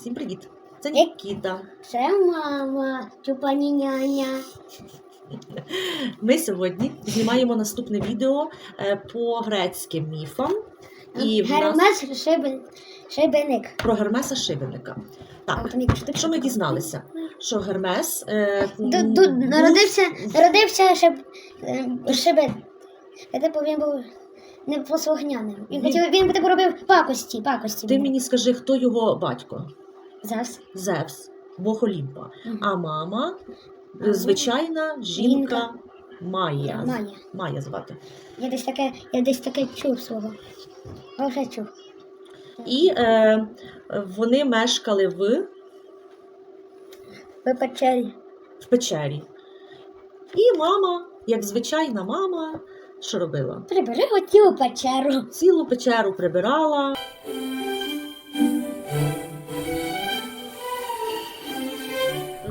Всім привіт! Це Нікіта. Це мама, чупані няня. Ми сьогодні знімаємо наступне відео е, по грецьким міфам і нас Гермес шибен, шибеник. про Гермеса Шибеника. Так, що ми дізналися? Що Гермес е, ду- був- народився, народився шиб, е, шибен. Я типу він був непослухняним. Він, Він- хотів, він типу робив пакості, пакості. Ти мені скажи, хто його батько? Зараз. Зевс, Бог Олімпа. Мгм. А мама звичайна жінка Майя. Майя. Майя звати. Я десь таке, я десь таке чув свого. Я вже чув. І е, вони мешкали в, Ви печері. в печері. І мама, як звичайна мама, що робила? Прибери хотів печеру. Цілу печеру прибирала.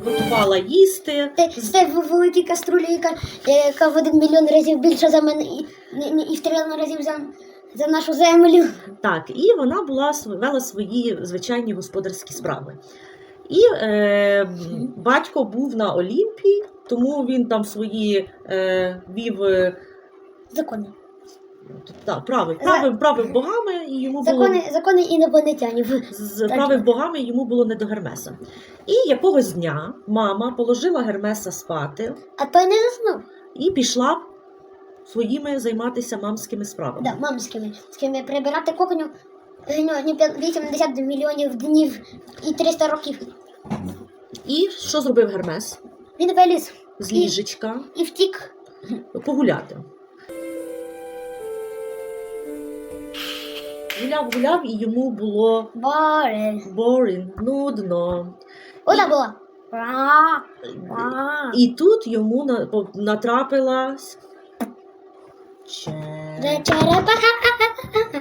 Готувала їсти. Це, це в великій каструлі, яка, яка в один мільйон разів більша за мене і, і, і в трильйон разів за, за нашу землю. Так, і вона була вела свої звичайні господарські справи. І е, батько був на Олімпі, тому він там свої е, вів е, Закони. Та, правив, правив, правив богами, і йому було Закони, закони інопланетянів. з правив богами, і йому було не до Гермеса. І якогось дня мама положила Гермеса спати А той не заснув. і пішла своїми займатися мамськими справами. Да, мамськими. З ким прибирати гньо- 80 мільйонів днів і 300 років. І що зробив Гермес? Він виліз З І- ліжечка і втік. погуляти. Гуляв, гуляв, і йому було Боре. boring, нудно. Ра, ра. І тут йому на- по- натрапилась черепаха.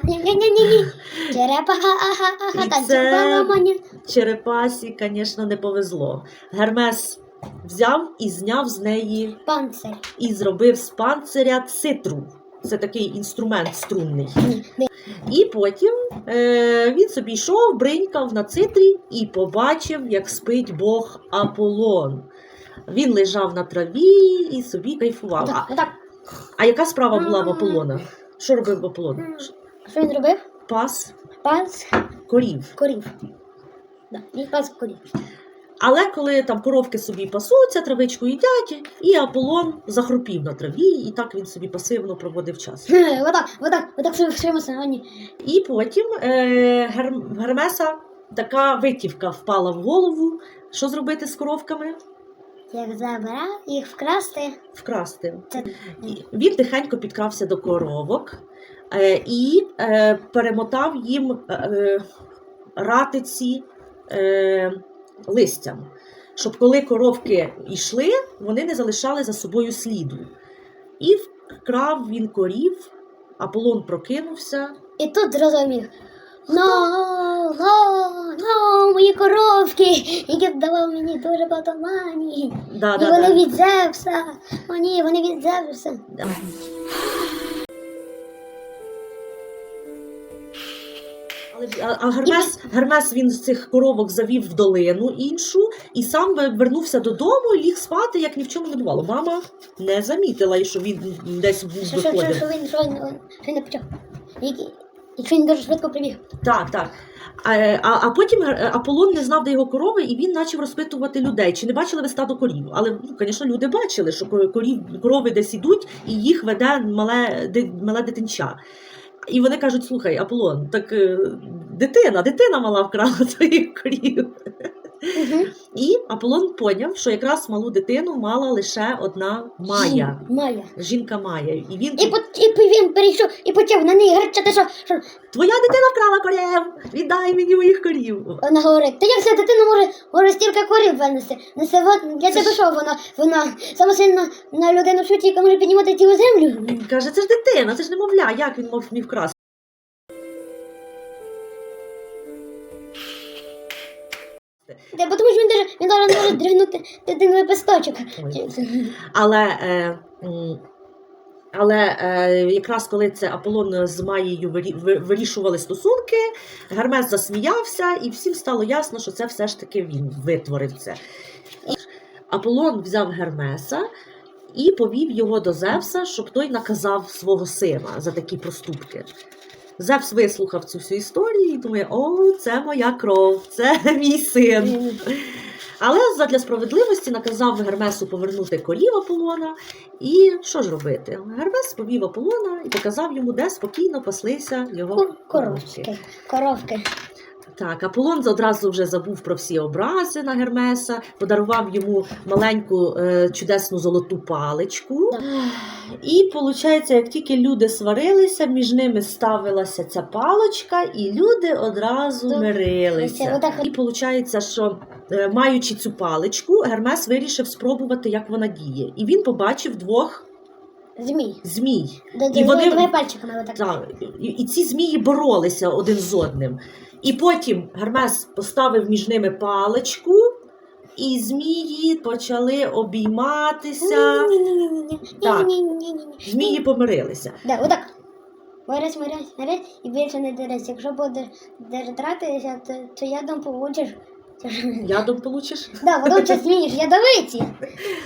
Ні-ні-ні-ні. Черепаха, аха, аха, І танцювала це- мені. черепасі, звісно, не повезло. Гермес взяв і зняв з неї Панцир. і зробив з панциря цитру. Це такий інструмент струнний. І потім е, він собі йшов, бринькав на цитрі і побачив, як спить Бог Аполлон. Він лежав на траві і собі кайфував. Отак, А, а яка справа була в Аполлона? Що робив Аполлон? Що він робив? Пас Пас корів. корів. Да, він пас корів. Але коли там коровки собі пасуться, травичку їдять, і Аполлон захропів на траві, і так він собі пасивно проводив час. Отак, отак, отак в своєму стані. І потім е, Гер, Гермеса така витівка впала в голову. Що зробити з коровками? Як забрав їх вкрасти, Вкрасти. це Він тихенько підкрався до коровок е, і е, перемотав їм е, е, ратиці е, листям, щоб коли коровки йшли, вони не залишали за собою сліду. І вкрав він корів, Аполлон прокинувся. І тут зрозумів. Ну, ну, ну, мої коровки, які давав мені дуже багато мані. Да, І да, вони да. від Зевса. О, ні, вони від Зевса. Да. А, Гермес, Гермес він з цих коровок завів в долину іншу і сам вернувся додому і ліг спати, як ні в чому не бувало. Мама не замітила, що він десь був Що, що, що, виходив. що він, що він, що він не почав. І він дуже швидко прибіг. Так, так. А, а, а потім Аполлон не знав, де його корови, і він почав розпитувати людей, чи не бачили ви стадо корів. Але, ну, звісно, люди бачили, що ко- корів, корови десь ідуть, і їх веде мале, ди- мале дитинча. І вони кажуть: слухай, Аполлон, так е, дитина, дитина мала вкрала твоїх корів. Угу. І Аполлон поняв, що якраз малу дитину мала лише одна Майя, Майя. жінка Майя. І він І, по, і по- він перейшов і почав на неї гарчати, що, що Твоя дитина вкрала корів! Віддай мені моїх корів. вона говорить, та як ця дитина може, може стільки корів винести? Несе вод, я тебе що, вона, вона сама сильна на людину в світі, яка може піднімати цілу землю. Каже, це ж дитина, це ж немовля, як він мог міг вкрасти? Та, бо тому що він даже, він даже може дригнути дитину лепесточок. Але е, Але е, якраз коли це Аполлон з Маєю вирі- ви- вирішували стосунки, Гермес засміявся, і всім стало ясно, що це все ж таки він витворив це. І Аполлон взяв Гермеса і повів його до Зевса, щоб той наказав свого сина за такі проступки. Зевс вислухав цю всю історію і думає: о, це моя кров, це мій син. Але задля справедливості наказав Гермесу повернути корів Аполлона. І що ж робити? Гермес повів Аполлона і показав йому, де спокійно паслися його Кор- коровки. Коровки. Так, Аполлон одразу вже забув про всі образи на Гермеса, подарував йому маленьку е, чудесну золоту паличку. І виходить, як тільки люди сварилися, між ними ставилася ця паличка, і люди одразу. Мирилися. І виходить, що е, маючи цю паличку, Гермес вирішив спробувати, як вона діє. І він побачив двох Змій. змій. І вони- Двома пальчиками отак. Так, і, і ці змії боролися один з одним. І потім Гермес поставив між ними паличку, і змії почали обійматися. Ні-ні-ні-ні-ні. Так. Ні-ні-ні-ні-ні. Змії помирилися. Да, отак. Мирись, мирись, мирись і більше не дерись. Якщо буде дратися, то, то ядом получиш. Ядом получиш? Да, водночас змієш ядовиті.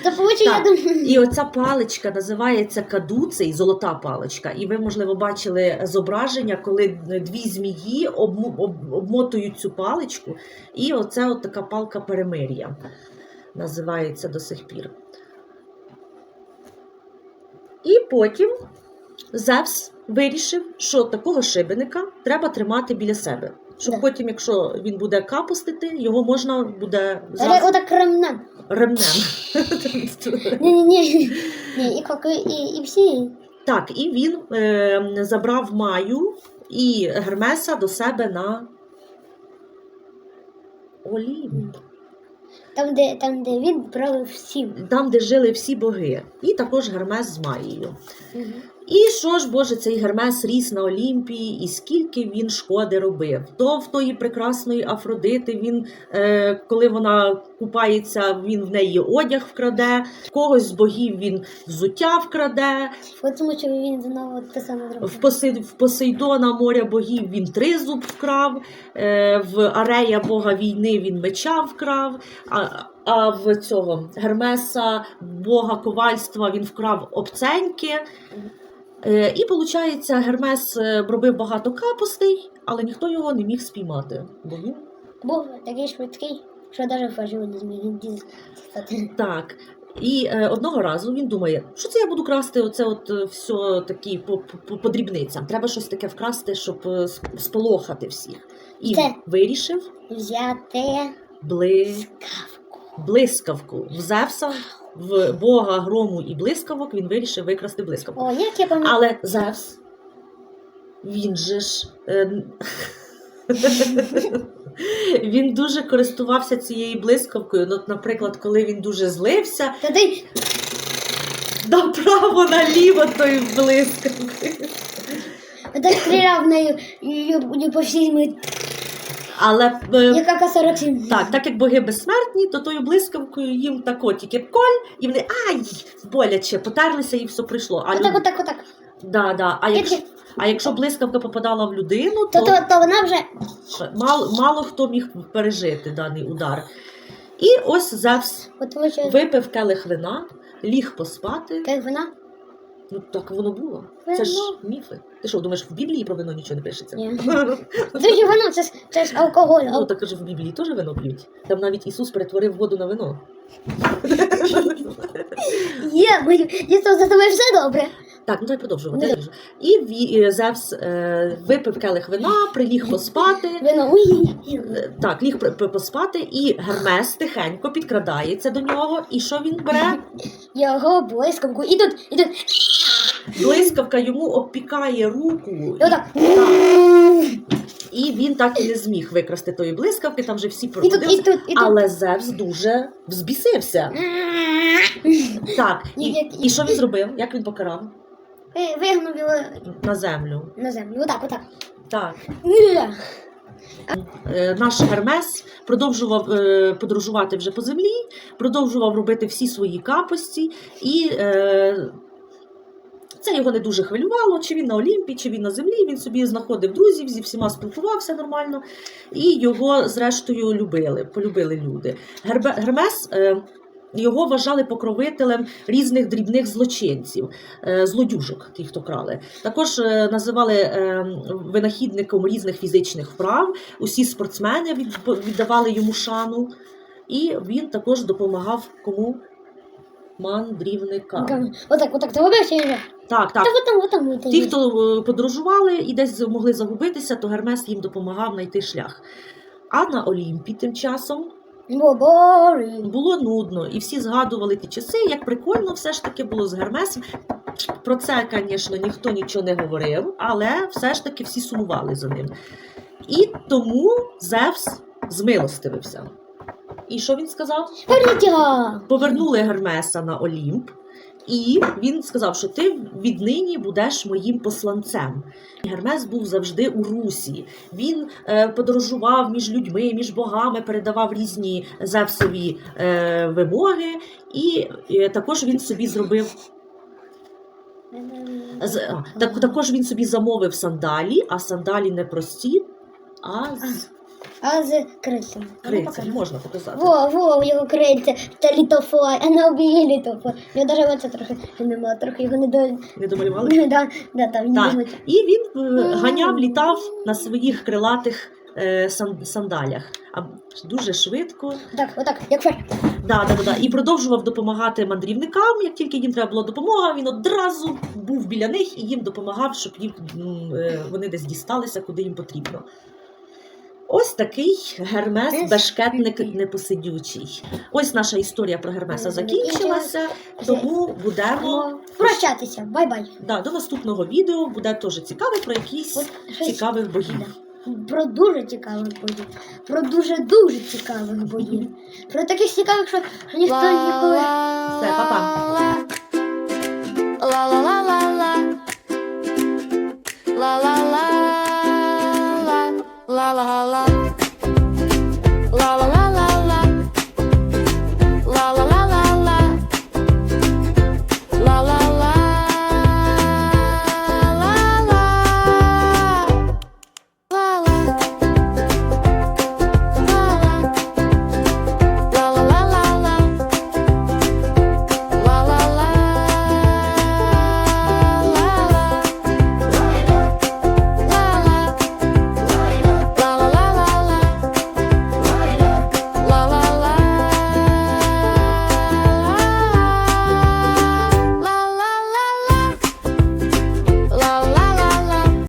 То получиш Так. ядом. І оця паличка називається кадуцей, золота паличка. І ви, можливо, бачили зображення, коли дві змії обмо- об- обмотують цю паличку, і оце от така палка перемир'я називається до сих пір. І потім Зевс вирішив, що такого шибеника треба тримати біля себе. Щоб Да. потім, якщо він буде капустити, його можна буде Але зразу отак кремнем. ремнем. Ні-ні-ні. Ні, і коки, і, і всі. Так, і він е, забрав Маю і Гермеса до себе на Олімп, Там, де, там, де він правив всім. там, де жили всі боги, і також Гермес з Маєю. Мгм. І що ж, Боже, цей Гермес ріс на Олімпії, і скільки він шкоди робив. То в тої прекрасної Афродити він, е, коли вона купається, він в неї одяг вкраде, когось з богів він взуття вкраде, От Тому що він знову те саме В, зробив. Посей... в Посейдона моря богів він тризуб вкрав, е, в Арея бога війни він меча вкрав, а, а в цього Гермеса, бога ковальства, він вкрав обценьки. Е, і виходить, Гермес е, робив багато капостей, але ніхто його не міг спіймати. Бо він Був такий швидкий, що навіть фажу не зміг дістати. так. І е, одного разу він думає, що це я буду красти оце от е, все такі по, по, по дрібницям. Треба щось таке вкрасти, щоб сполохати всіх. І Це. вирішив Взяти бли... кавку. блискавку в Зевса, в Бога грому і блискавок. Він вирішив викрасти блискавку. О, як я пам'ятаю. Але Зевс, він же ж. е, Він дуже користувався цією блискавкою. Ну, от, наприклад, коли він дуже злився, Та ти дав право наліво тою блискавкою. так стріляв нею по всій ми. Але е, Яка К-47. так, так як боги безсмертні, то тою блискавкою їм тако тільки коль, і вони ай, боляче, потерлися і все прийшло. А, Отак, люд... отак, отак. да, да. а, якщо... А якщо блискавка попадала в людину, То, то, то, то вона вже мало, мало хто міг пережити даний удар. І ось Зевс от випив келих вина, ліг поспати. як вона. Ну так воно було. Це ж Вино. міфи. Ти що, думаєш, в Біблії про вино нічого не пишеться? Ні. Дуже вино, це, ж- це ж алкоголь. Ну, так ж в Біблії теж вино п'ють. Там навіть Ісус перетворив воду на вино. Є, ми дійсно за тобою все добре. Так, ну давай продовжувати. Ну, я кажу. І Ві- е, Зевс е, випив келих вина, приліг поспати. Вино. Е, Так, ліг при- при- поспати, і Гермес тихенько підкрадається до нього. І що він бере? Його блискавку. І тут, і тут. Блискавка йому обпікає руку. І отак. І він так і не зміг викрасти тої блискавки, там вже всі І тут, проходилися. тут, і тут. Але Зевс дуже взбісився. Так, і, Ні, як- і що він зробив? Як він покарав? Ви- Вигнув його На землю. на землю. Отак, отак. Так. Ні. Е, Наш Гермес продовжував е, подорожувати вже по землі, продовжував робити всі свої капості, і е, Це його не дуже хвилювало, чи він на Олімпі, чи він на землі. Він собі знаходив друзів, зі всіма спілкувався нормально, і його, зрештою, любили, полюбили люди. Гербе, Гермес. Е, його вважали покровителем різних дрібних злочинців, е, злодюжок, ті, хто крали. Також е, називали е, винахідником різних фізичних вправ. Усі спортсмени віддавали йому шану. І він також допомагав кому? Мандрівникам. Отак, отак, ти робиш? Так, так. Ті, хто подорожували і десь могли загубитися, то Гермес їм допомагав знайти шлях. А на Олімпі тим часом. Було нудно, і всі згадували ті часи, як прикольно все ж таки було з Гермесом. Про це, звісно, ніхто нічого не говорив, але все ж таки всі сумували за ним. І тому Зевс змилостивився. І що він сказав? Повернули Гермеса на Олімп, і він сказав, що ти віднині будеш моїм посланцем. Гермес був завжди у русі. Він е, подорожував між людьми, між богами, передавав різні Зевсові е, вимоги, і е, також він собі зробив. Так, також він собі замовив сандалі, а сандалі не прості, а з А з крильцями. крильцями. Можна показати. Во, во, його крильця, це літофой, а не обіє літофой. Я навіть оце трохи нема, трохи його не до... Не домалювали? Да, да, там не Так. І він е, ганяв, літав на своїх крилатих е, сан- сандалях. А дуже швидко. Так, отак, як фер. Да, да, да, да. І продовжував допомагати мандрівникам. Як тільки їм треба була допомога, він одразу був біля них і їм допомагав, щоб їм, м, е, вони десь дісталися, куди їм потрібно. Ось такий Гермес, бешкетник непосидючий. Ось наша історія про Гермеса закінчилася, тому будемо Прощатися, бай-бай. да, до наступного відео буде теж цікаве про якісь цікавих богів. Про дуже цікавих боїв. Про дуже-дуже цікавих боїв. Про таких цікавих, що що ніхто ніколи. Все, па-па.